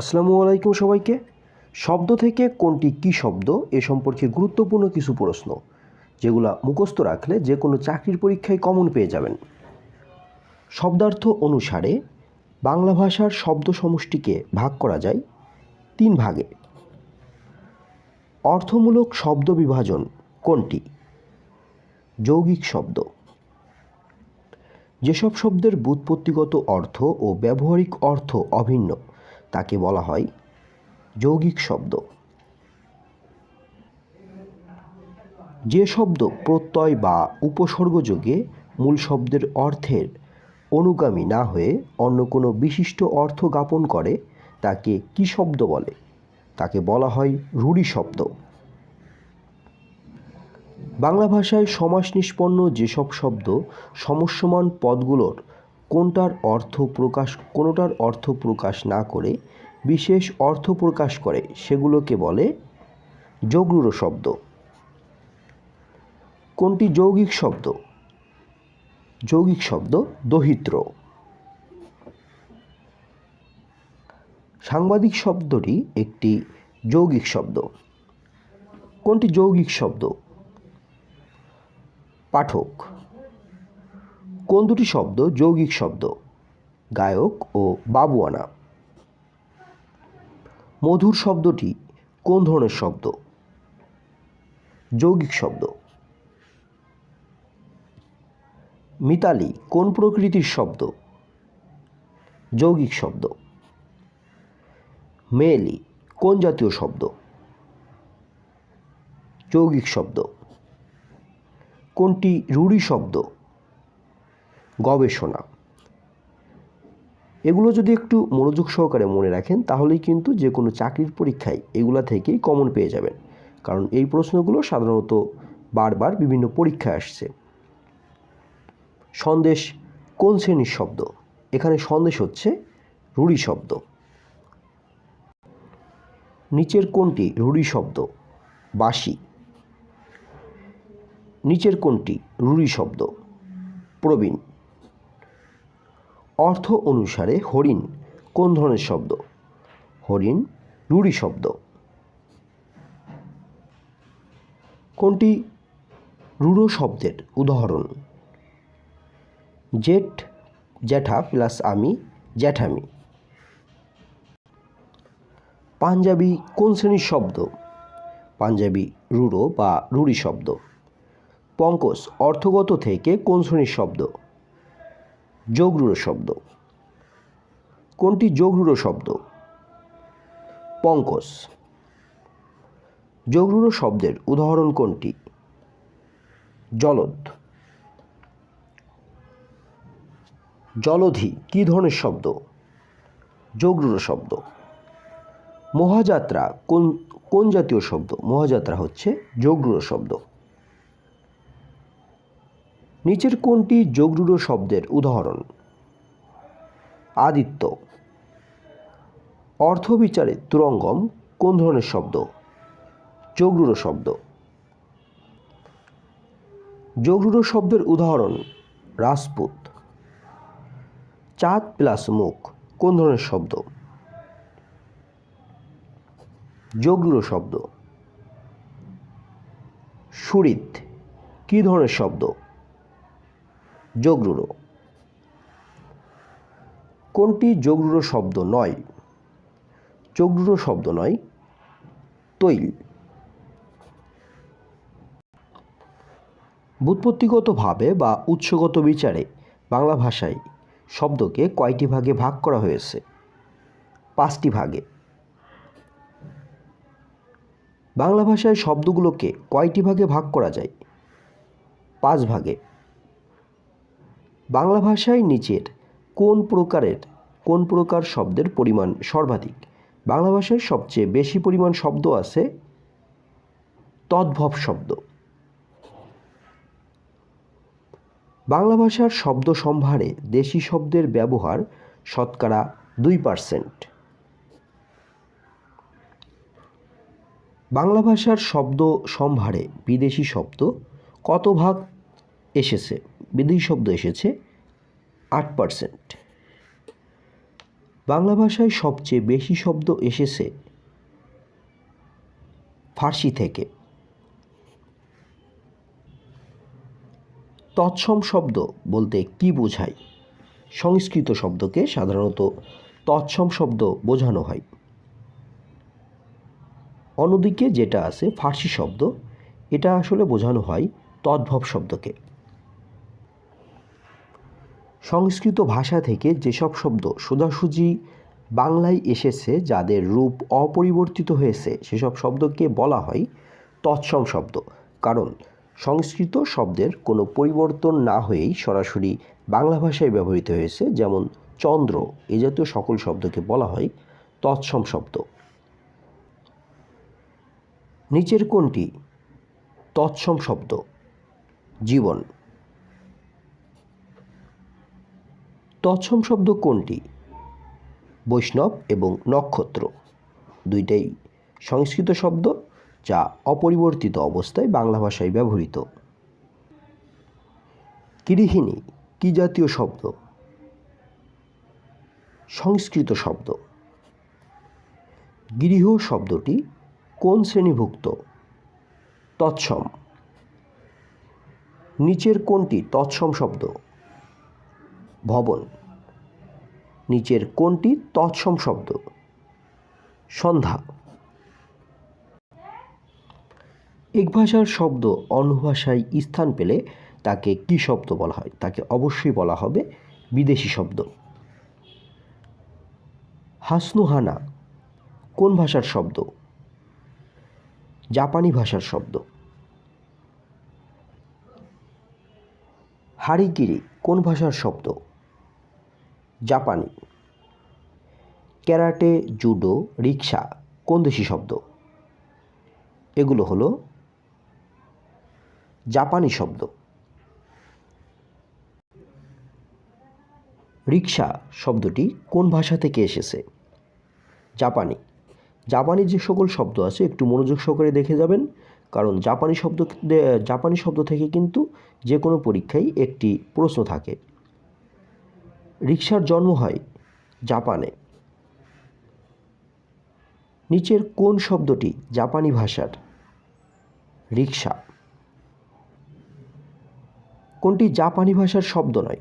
আসসালামু আলাইকুম সবাইকে। শব্দ থেকে কোনটি কী শব্দ এ সম্পর্কে গুরুত্বপূর্ণ কিছু প্রশ্ন, যেগুলো মুখস্থ রাখলে যে কোনো চাকরির পরীক্ষায় কমন পেয়ে যাবেন। শব্দার্থ অনুসারে বাংলা ভাষার শব্দ সমষ্টিকে ভাগ করা যায় তিন ভাগে। অর্থমূলক শব্দ বিভাজন কোনটি? যৌগিক শব্দ। যেসব শব্দের ব্যুৎপত্তিগত অর্থ ও ব্যবহারিক অর্থ অভিন্ন তাকে বলা হয় যৌগিক শব্দ। যে শব্দ প্রত্যয় বা উপসর্গযোগে মূল শব্দের অর্থের অনুগামী না হয়ে অন্য কোনো বিশিষ্ট অর্থ জ্ঞাপন করে, তাকে কী শব্দ বলে? তাকে বলা হয় রূঢ়ি শব্দ। বাংলা ভাষায় সমাস নিষ্পন্ন যেসব শব্দ সমস্যমান পদগুলোর কোনটার অর্থ প্রকাশ, কোনোটার অর্থ প্রকাশ না করে বিশেষ অর্থ প্রকাশ করে সেগুলোকে বলে যোগরূঢ় শব্দ। কোনটি যৌগিক শব্দ? যৌগিক শব্দ দহিত্র। সাংবাদিক শব্দটি একটি যৌগিক শব্দ। কোনটি যৌগিক শব্দ? পাঠক। কোন দুটি শব্দ যৌগিক শব্দ? গায়ক ও বাবুয়ানা। মধুর শব্দটি কোন ধরনের শব্দ? যৌগিক শব্দ। মিতালি, কোন প্রকৃতির শব্দ? যৌগিক শব্দ। মেয়েলি, কোন জাতীয় শব্দ? যৌগিক শব্দ। কোনটি রূঢ়ি শব্দ? গবেষণা। এগুলো যদি একটু মনোযোগ সহকারে মনে রাখেন, তাহলেই কিন্তু যে কোনো চাকরির পরীক্ষায় এগুলো থেকেই কমন পেয়ে যাবেন। কারণ এই প্রশ্নগুলো সাধারণত বারবার বিভিন্ন পরীক্ষায় আসছে। সন্দেশ কোন শ্রেণির শব্দ? এখানে সন্দেশ হচ্ছে রূঢ়ি শব্দ। নিচের কোনটি রূঢ়ি শব্দ? বাসি নিচের কোনটি রূঢ়ি শব্দ? প্রবীণ। অর্থ অনুসারে হরিণ, কোন ধরনের শব্দ? হরিণ রূঢ়ি শব্দ। কোনটি? রূঢ় শব্দের উদাহরণ। জেঠ, জ্যাঠা প্লাস আমি, জ্যাঠামি। পাঞ্জাবি কোন শ্রেণির শব্দ? পাঞ্জাবি রূঢ় বা রূঢ়ি শব্দ। পঙ্কজ, অর্থগত থেকে কোন শ্রেণির শব্দ? যোগরূঢ় শব্দ। কোনটি যোগরূঢ় শব্দ? পঙ্কজ। যোগরূঢ় শব্দের উদাহরণ কোনটি? জলদ। জলধি কী ধরনের শব্দ? যোগরূঢ় শব্দ। মহাযাত্রা কোন কোন জাতীয় শব্দ? মহাযাত্রা হচ্ছে যোগরূঢ় শব্দ। নিচের কোনটি যোগরূঢ় শব্দের উদাহরণ? আদিত্য। অর্থবিচারে তুরঙ্গম কোন ধরনের শব্দ? যোগরূঢ় শব্দ। যোগরূঢ় শব্দের উদাহরণ, রাজপুত। চাঁদ প্লাস মুখ কোন ধরনের শব্দ? যোগরূঢ় শব্দ। সুরিত কী ধরনের শব্দ? যোগরূঢ় কোনটি যোগরূঢ় শব্দ নয়? যোগরূঢ় শব্দ নয়, তৈল। ব্যুৎপত্তিগতভাবে বা উৎসগত বিচারে বাংলা ভাষায় শব্দকে কয়টি ভাগে ভাগ করা হয়েছে? পাঁচটি ভাগে। বাংলা ভাষায় শব্দগুলোকে কয়টি ভাগে ভাগ করা যায়? পাঁচ ভাগে। বাংলা ভাষায় নিচের কোন প্রকারের, কোন প্রকার শব্দের পরিমাণ সর্বাধিক? বাংলা ভাষায় সবচেয়ে বেশি পরিমাণ শব্দ আছে তদ্ভব শব্দ। বাংলা ভাষার শব্দ সম্ভারে দেশি শব্দের ব্যবহার শতকরা দুই পার্সেন্ট। বাংলা ভাষার শব্দ সম্ভারে বিদেশি শব্দ কত ভাগ এসেছে, বিদেশি শব্দ এসেছে, আট পার্সেন্ট বাংলা ভাষায় সবচেয়ে বেশি শব্দ এসেছে ফার্সি থেকে। তৎসম শব্দ বলতে কি বোঝায়? সংস্কৃত শব্দকে সাধারণত তৎসম শব্দ বোঝানো হয়। অন্যদিকে যেটা আছে ফার্সি শব্দ, এটা আসলে বোঝানো হয় তদ্ভব শব্দকে। সংস্কৃত ভাষা থেকে যেসব শব্দ সোজাসুজি বাংলায় এসেছে, যাদের রূপ অপরিবর্তিত হয়েছে, সেসব শব্দকে বলা হয় তৎসম শব্দ। কারণ সংস্কৃত শব্দের কোনো পরিবর্তন না হয়েই সরাসরি বাংলা ভাষায় ব্যবহৃত হয়েছে, যেমন চন্দ্র, এ জাতীয় সকল শব্দকে বলা হয় তৎসম শব্দ। নিচের কোনটি? তৎসম শব্দ। জীবন। তৎসম শব্দ কোনটি? বৈষ্ণব এবং নক্ষত্র। দুইটাই সংস্কৃত শব্দ যা অপরিবর্তিত অবস্থায় বাংলা ভাষায় ব্যবহৃত। গৃহিণী, কি জাতীয় শব্দ? সংস্কৃত শব্দ। গৃহ শব্দটি কোন শ্রেণীভুক্ত? তৎসম। নিচের কোনটি তৎসম শব্দ? ভবন। নিচের কোনটি তৎসম শব্দ। সন্ধ্যা। এক ভাষার শব্দ অন্য ভাষায় স্থান পেলে তাকে কী শব্দ বলা হয়? তাকে অবশ্যই বলা হবে বিদেশি শব্দ। হাসনুহানা, কোন ভাষার শব্দ? জাপানি ভাষার শব্দ। হারিকিরি, কোন ভাষার শব্দ? জাপানি। ক্যারাটে, জুডো রিক্সা কোন দেশি শব্দ? এগুলো হলো জাপানি শব্দ। রিক্সা শব্দটি কোন ভাষা থেকে এসেছে? জাপানি। জাপানি যে সকল শব্দ আছে, একটু মনোযোগ সহকারে দেখে যাবেন, কারণ জাপানি শব্দ জাপানি শব্দ থেকে কিন্তু যে কোনো পরীক্ষায় একটি প্রশ্ন থাকে। রিক্সার জন্ম হয় জাপানে। নিচের কোন শব্দটি জাপানি ভাষার? রিক্সা কোনটি জাপানি ভাষার শব্দ নয়?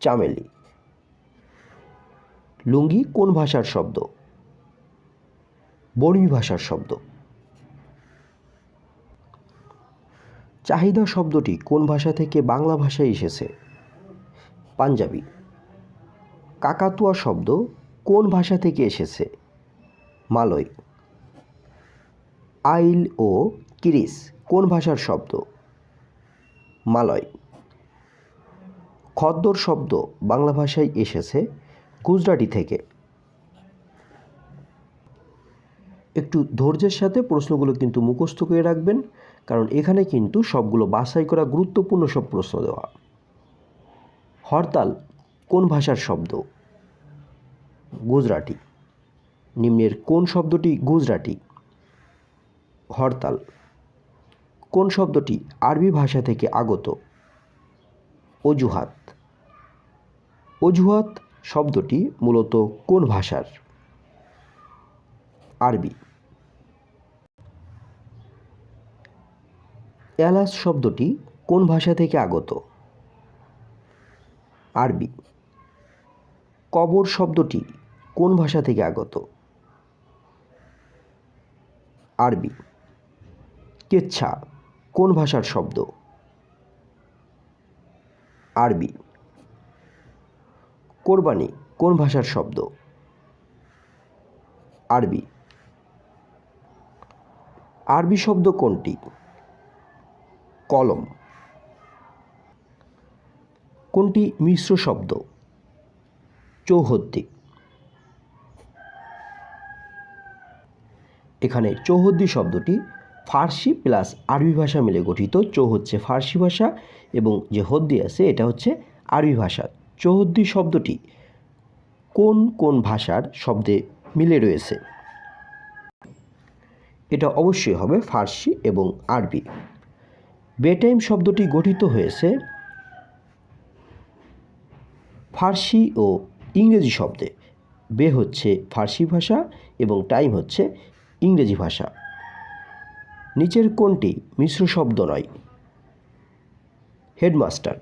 চামেলি। লুঙ্গি কোন ভাষার শব্দ? বর্মী ভাষার শব্দ। চাহিদা শব্দটি কোন ভাষা থেকে বাংলা ভাষায় এসেছে? পাঞ্জাবি। কাকাতুয়া শব্দ কোন ভাষা থেকে এসেছে? মালয়। আইল ও কিরিস কোন ভাষার শব্দ? মালয়। খদ্দর শব্দ বাংলা ভাষায় এসেছে গুজরাটি থেকে। একটু ধৈর্যের সাথে প্রশ্নগুলো কিন্তু মুখস্থ করে রাখবেন, কারণ এখানে কিন্তু সবগুলো বাছাই করা গুরুত্বপূর্ণ সব প্রশ্ন দেওয়া। হরতাল কোন ভাষার শব্দ? গুজরাটি। নিম্নের কোন শব্দটি গুজরাটি? হরতাল। কোন শব্দটি আরবি ভাষা থেকে আগত? অজুহাত। অজুহাত শব্দটি মূলত কোন ভাষার? আরবি। এলাস শব্দটি কোন ভাষা থেকে আগত? আরবি। কবর শব্দটি কোন ভাষা থেকে আগত? আরবি। কেচ্ছা, কোন ভাষার শব্দ? আরবি। কোরবানি, কোন ভাষার শব্দ? আরবি। আরবি শব্দ কোনটি? কলম। কোনটি মিশ্র শব্দ? চৌহদ্দি। এখানে চৌহদ্দি শব্দটি ফার্সি প্লাস আরবি ভাষা মিলে গঠিত। চৌ হচ্ছে ফার্সি ভাষা এবং যে হদ্দি আছে, এটা হচ্ছে আরবি ভাষা। চৌহদ্দি শব্দটি কোন কোন ভাষার শব্দে মিলে রয়েছে? এটা অবশ্যই হবে ফার্সি এবং আরবি। বেটাইম শব্দটি গঠিত হয়েছে ফার্সি ও ইংরেজি শব্দে। বে হচ্ছে ফার্সি ভাষা এবং টাইম হচ্ছে ইংরেজি ভাষা। নিচের কোনটি মিশ্র শব্দ নয়। হেডমাস্টার।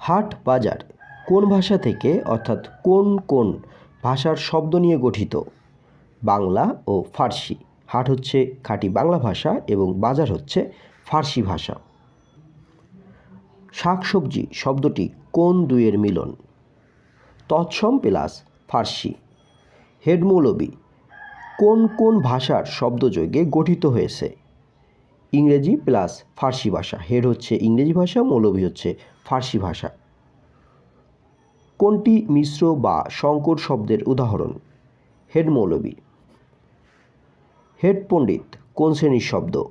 হাট বাজার কোন ভাষা থেকে অর্থাৎ কোন কোন ভাষার শব্দ নিয়ে গঠিত? বাংলা ও ফার্সি। হাট হচ্ছে খাঁটি বাংলা ভাষা এবং বাজার হচ্ছে ফার্সি ভাষা। শাকসবজি শব্দটি কোন দুইয়ের মিলন? তৎসম প্লাস ফার্সি। হেডমৌলবী, কোন কোন ভাষার শব্দযোগে গঠিত হয়েছে? ইংরেজি প্লাস ফার্সি ভাষা। হেড হচ্ছে ইংরেজি ভাষা, মৌলবী হচ্ছে ফার্সি ভাষা। কোনটি মিশ্র বা সংকর শব্দের উদাহরণ? হেড মৌলবী হেড পণ্ডিত কোন শ্রেণির শব্দ?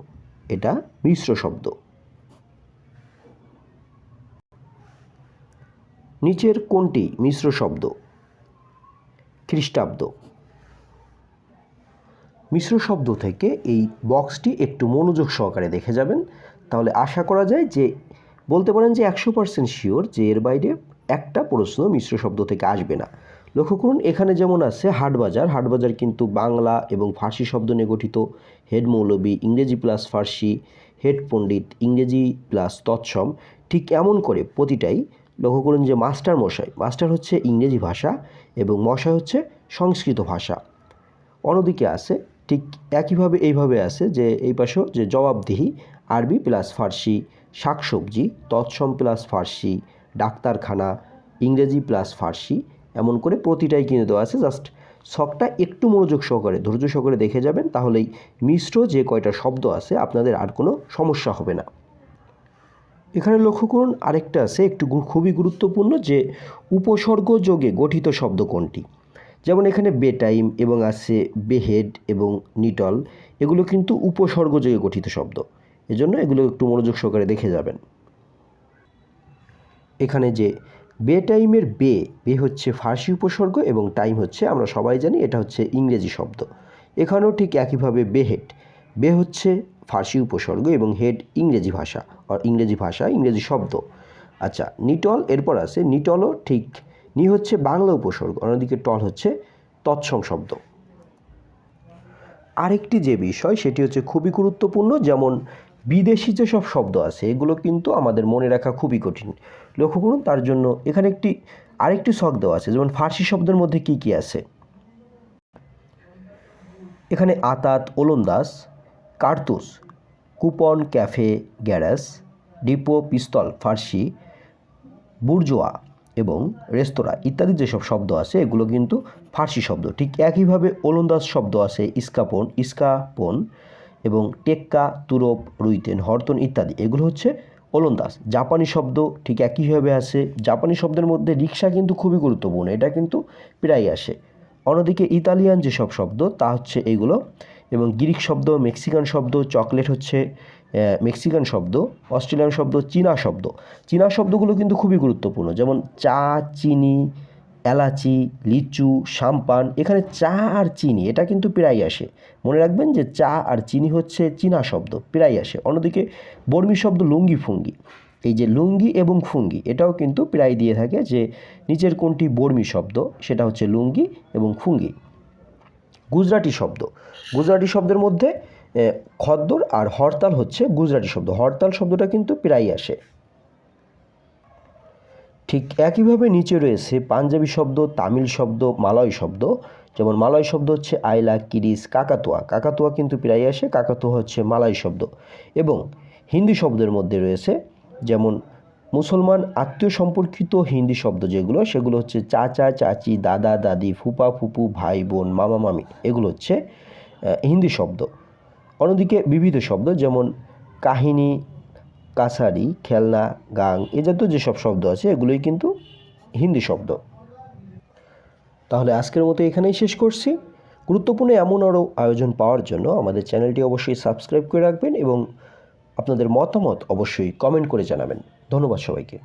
এটা মিশ্র শব্দ। নিচের কোনটি মিশ্র শব্দ? খ্রিস্টাব্দ। মিশ্র শব্দ থেকে এই বক্সটি একটু মনোযোগ সহকারে দেখে যাবেন। তাহলে আশা করা যায় যে, বলতে পারেন যে একশো পার্সেন্ট শিওর যে এর বাইরে একটা প্রশ্ন মিশ্র শব্দ থেকে আসবে না। লক্ষ্য করুন, এখানে যেমন আছে হাটবাজার হাটবাজার কিন্তু বাংলা এবং ফার্সি শব্দ নিয়ে গঠিত। হেড মৌলবী, ইংরেজি প্লাস ফার্সি, হেড পণ্ডিত, ইংরেজি প্লাস তৎসম, ঠিক এমন করে প্রতিটাই লক্ষ্য করুন যে মাস্টার মশাই, মাস্টার হচ্ছে ইংরেজি ভাষা এবং মশাই হচ্ছে সংস্কৃত ভাষা। অন্যদিকে আছে, ঠিক একইভাবে এইভাবে আছে যে এই পাশেও যে জবাবদিহি, আরবি প্লাস ফার্সি, শাকসবজি, তৎসম প্লাস ফার্সি, ডাক্তারখানা, ইংরেজি প্লাস ফার্সি, এমন করে প্রতিটাই কিনে দেওয়া আছে। জাস্ট শখটা একটু মনোযোগ সহকারে, ধৈর্য সহকারে দেখে যাবেন, তাহলেই মিশ্র যে কয়টা শব্দ আছে, আপনাদের আর কোনো সমস্যা হবে না। এখানে লক্ষ্য করুন, আরেকটা আছে একটু খুবই গুরুত্বপূর্ণ যে উপসর্গ যোগে গঠিত শব্দ কোনটি? যেমন এখানে বেটাইম এবং আছে বেহেড এবং নিটল, এগুলো কিন্তু উপসর্গ যোগে গঠিত শব্দ। এজন্য এগুলো একটু মনোযোগ সহকারে দেখে যাবেন। এখানে যে বে টাইমের বে বে হচ্ছে ফার্সি উপসর্গ এবং টাইম হচ্ছে, আমরা সবাই জানি এটা হচ্ছে ইংরেজি শব্দ। এখানেও ঠিক একইভাবে বেহেড, বে হচ্ছে ফার্সি উপসর্গ এবং হেড ইংরেজি ভাষা আর ইংরেজি ভাষা, ইংরেজি শব্দ। আচ্ছা নিটল, এরপর আছে নিটলও ঠিক, নি হচ্ছে বাংলা উপসর্গ, অন্যদিকে টল হচ্ছে তৎসম শব্দ। আরেকটি যে বিষয়, সেটি হচ্ছে খুবই গুরুত্বপূর্ণ, যেমন বিদেশি যেসব শব্দ আছে, এগুলো কিন্তু আমাদের মনে রাখা খুবই কঠিন। লক্ষ্য করুন, তার জন্য এখানে একটি, আরেকটি শখ দেওয়া আছে, যেমন ফার্সি শব্দের মধ্যে কি কি আছে? এখানে আতাত, ওলন্দাজ কার্তুস, কুপন ক্যাফে গ্যারাস, ডিপো পিস্তল ফার্সি, বুর্জোয়া এবং রেস্তোরাঁ ইত্যাদি যেসব শব্দ আছে, এগুলো কিন্তু ফার্সি শব্দ। ঠিক একইভাবে ওলন্দাজ শব্দ আছে, ইস্কাপন ইস্কাপন এবং টেক্কা, তুরপ রুইতেন হরতন ইত্যাদি। এগুলো হচ্ছে ওলন্দাজ। জাপানি শব্দ ঠিক একইভাবে আছে। জাপানি শব্দের মধ্যে রিক্সা কিন্তু খুবই গুরুত্বপূর্ণ, এটা কিন্তু প্রায় আসে। অন্যদিকে ইতালিয়ান যেসব শব্দ, তা হচ্ছে এইগুলো এবং গ্রিক শব্দ, মেক্সিকান শব্দ, চকলেট হচ্ছে মেক্সিকান শব্দ, অস্ট্রেলিয়ান শব্দ, চীনা শব্দ। চীনা শব্দগুলো কিন্তু খুবই গুরুত্বপূর্ণ। যেমন চা, চিনি, এলাচি, লিচু, সাম্পান, এখানে চা আর চিনি, এটা কিন্তু প্রায় আসে। মনে রাখবেন যে চা আর চিনি হচ্ছে চীনা শব্দ প্রায় আসে। অন্যদিকে বর্মী শব্দ লুঙ্গি ফুঙ্গি। এই যে লুঙ্গি এবং ফুঙ্গি, এটাও কিন্তু প্রায় দিয়ে থাকে যে নিচের কোনটি বর্মী শব্দ, সেটা হচ্ছে লুঙ্গি এবং ফুঙ্গি। গুজরাটি শব্দ। গুজরাটি শব্দের মধ্যে খদ্দর আর হরতাল হচ্ছে গুজরাটি শব্দ। হরতাল শব্দটা কিন্তু প্রায়ই আসে। ঠিক একইভাবে নিচে রয়েছে পাঞ্জাবি শব্দ, তামিল শব্দ, মালয় শব্দ। যেমন মালয় শব্দ হচ্ছে আইলা, কিরিস, কাকাতুয়া। কাকাতুয়া কিন্তু প্রায় আসে, কাকাতুয়া হচ্ছে মালয় শব্দ। এবং হিন্দি শব্দের মধ্যে রয়েছে যেমন মুসলমান আত্মীয় সম্পর্কিত হিন্দি শব্দ যেগুলো, সেগুলো হচ্ছে চাচা, চাচি, দাদা, দাদি, ফুপা, ফুপু, ভাই, বোন, মামা, মামি, এগুলো হচ্ছে হিন্দি শব্দ। অন্যদিকে বিবিধ শব্দ যেমন কাহিনী, কাছারি, খেলনা, গাং, এ জাতীয় যেসব শব্দ আছে, এগুলোই কিন্তু হিন্দি শব্দ। তাহলে আজকের মতো এখানেই শেষ করছি। গুরুত্বপূর্ণ এমন আরও আয়োজন পাওয়ার জন্য আমাদের চ্যানেলটি অবশ্যই সাবস্ক্রাইব করে রাখবেন এবং আপনাদের মতামত অবশ্যই কমেন্ট করে জানাবেন। ধন্যবাদ সবাইকে।